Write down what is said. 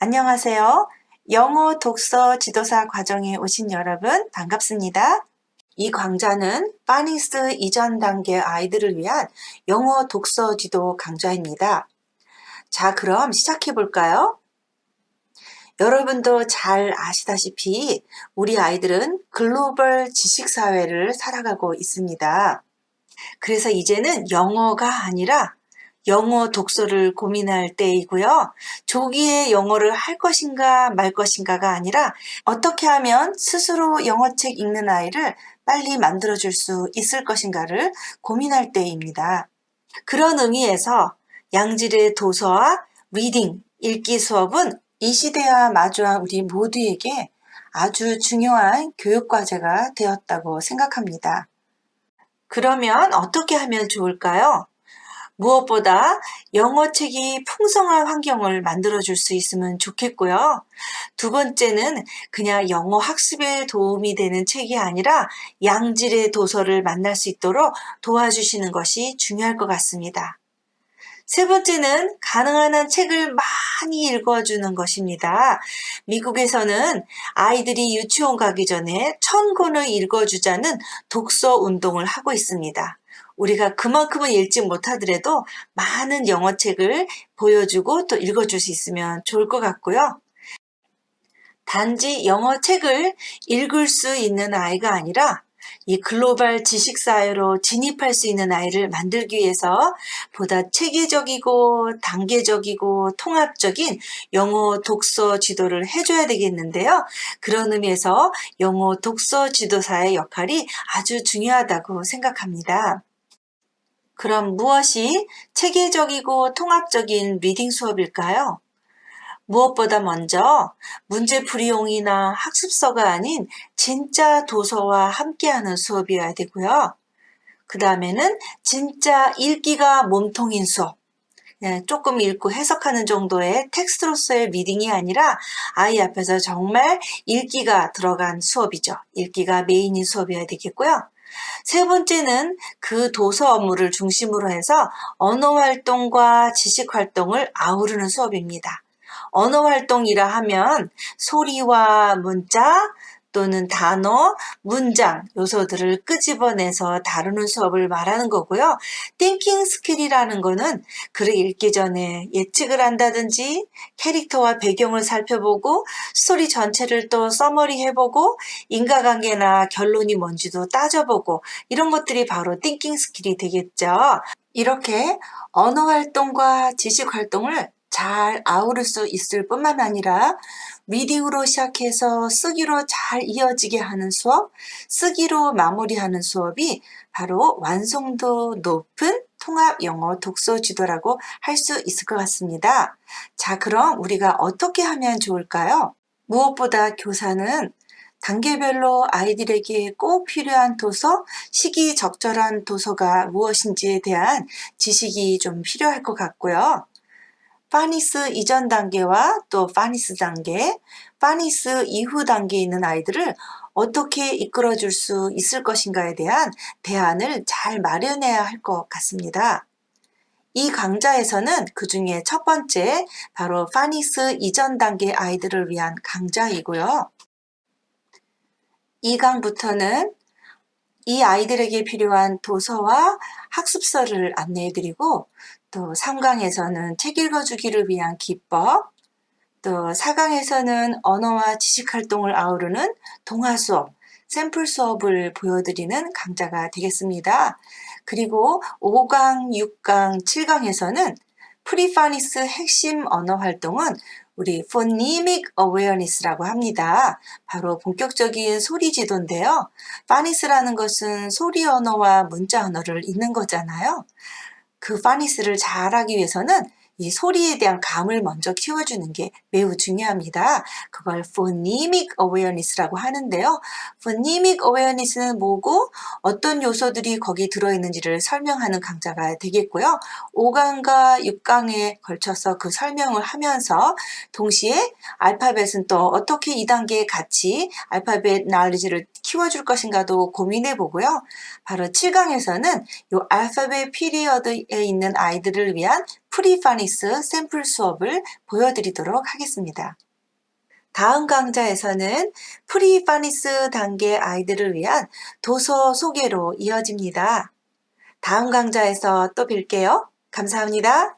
안녕하세요. 영어 독서 지도사 과정에 오신 여러분 반갑습니다. 이 강좌는 파닉스 이전 단계 아이들을 위한 영어 독서 지도 강좌입니다. 자, 그럼 시작해 볼까요? 여러분도 잘 아시다시피 우리 아이들은 글로벌 지식사회를 살아가고 있습니다. 그래서 이제는 영어가 아니라 영어 독서를 고민할 때이고요. 조기에 영어를 할 것인가 말 것인가가 아니라 어떻게 하면 스스로 영어책 읽는 아이를 빨리 만들어줄 수 있을 것인가를 고민할 때입니다. 그런 의미에서 양질의 도서와 리딩, 읽기 수업은 이 시대와 마주한 우리 모두에게 아주 중요한 교육과제가 되었다고 생각합니다. 그러면 어떻게 하면 좋을까요? 무엇보다 영어책이 풍성한 환경을 만들어줄 수 있으면 좋겠고요. 두 번째는 그냥 영어 학습에 도움이 되는 책이 아니라 양질의 도서를 만날 수 있도록 도와주시는 것이 중요할 것 같습니다. 세 번째는 가능한 한 책을 많이 읽어주는 것입니다. 미국에서는 아이들이 유치원 가기 전에 천 권을 읽어주자는 독서 운동을 하고 있습니다. 우리가 그만큼은 읽지 못하더라도 많은 영어책을 보여주고 또 읽어줄 수 있으면 좋을 것 같고요. 단지 영어책을 읽을 수 있는 아이가 아니라 이 글로벌 지식사회로 진입할 수 있는 아이를 만들기 위해서 보다 체계적이고 단계적이고 통합적인 영어 독서 지도를 해줘야 되겠는데요. 그런 의미에서 영어 독서 지도사의 역할이 아주 중요하다고 생각합니다. 그럼 무엇이 체계적이고 통합적인 리딩 수업일까요? 무엇보다 먼저 문제풀이용이나 학습서가 아닌 진짜 도서와 함께하는 수업이어야 되고요. 그 다음에는 진짜 읽기가 몸통인 수업. 네, 조금 읽고 해석하는 정도의 텍스트로서의 리딩이 아니라 아이 앞에서 정말 읽기가 들어간 수업이죠. 읽기가 메인인 수업이어야 되겠고요. 세 번째는 그 도서 업무를 중심으로 해서 언어 활동과 지식 활동을 아우르는 수업입니다. 언어 활동이라 하면 소리와 문자 또는 단어, 문장 요소들을 끄집어내서 다루는 수업을 말하는 거고요. 띵킹 스킬이라는 거는 글을 읽기 전에 예측을 한다든지 캐릭터와 배경을 살펴보고 스토리 전체를 또 써머리 해보고 인과관계나 결론이 뭔지도 따져보고 이런 것들이 바로 띵킹 스킬이 되겠죠. 이렇게 언어 활동과 지식 활동을 잘 아우를 수 있을 뿐만 아니라 리딩으로 시작해서 쓰기로 잘 이어지게 하는 수업, 쓰기로 마무리하는 수업이 바로 완성도 높은 통합 영어 독서 지도라고 할 수 있을 것 같습니다. 자, 그럼 우리가 어떻게 하면 좋을까요? 무엇보다 교사는 단계별로 아이들에게 꼭 필요한 도서, 시기 적절한 도서가 무엇인지에 대한 지식이 좀 필요할 것 같고요. 파니스 이전 단계와 또 파니스 단계, 파니스 이후 단계에 있는 아이들을 어떻게 이끌어 줄 수 있을 것인가에 대한 대안을 잘 마련해야 할 것 같습니다. 이 강좌에서는 그 중에 첫 번째 바로 파니스 이전 단계 아이들을 위한 강좌이고요. 이 강부터는 이 아이들에게 필요한 도서와 학습서를 안내해 드리고 또 3강에서는 책 읽어주기를 위한 기법, 또 4강에서는 언어와 지식 활동을 아우르는 동화 수업, 샘플 수업을 보여드리는 강좌가 되겠습니다. 그리고 5강, 6강, 7강에서는 프리파니스 핵심 언어 활동은 우리 phonemic awareness라고 합니다. 바로 본격적인 소리 지도인데요. 파니스라는 것은 소리 언어와 문자 언어를 잇는 거잖아요. 그 파니스를 잘하기 위해서는 이 소리에 대한 감을 먼저 키워주는 게 매우 중요합니다. 그걸 phonemic awareness라고 하는데요. phonemic awareness는 뭐고 어떤 요소들이 거기 들어있는지를 설명하는 강좌가 되겠고요. 5강과 6강에 걸쳐서 그 설명을 하면서 동시에 알파벳은 또 어떻게 2단계에 같이 알파벳 나리지를 키워줄 것인가도 고민해 보고요. 바로 7강에서는 이 알파벳 피리어드에 있는 아이들을 위한 프리파니스 샘플 수업을 보여드리도록 하겠습니다. 다음 강좌에서는 프리파니스 단계 아이들을 위한 도서 소개로 이어집니다. 다음 강좌에서 또 뵐게요. 감사합니다.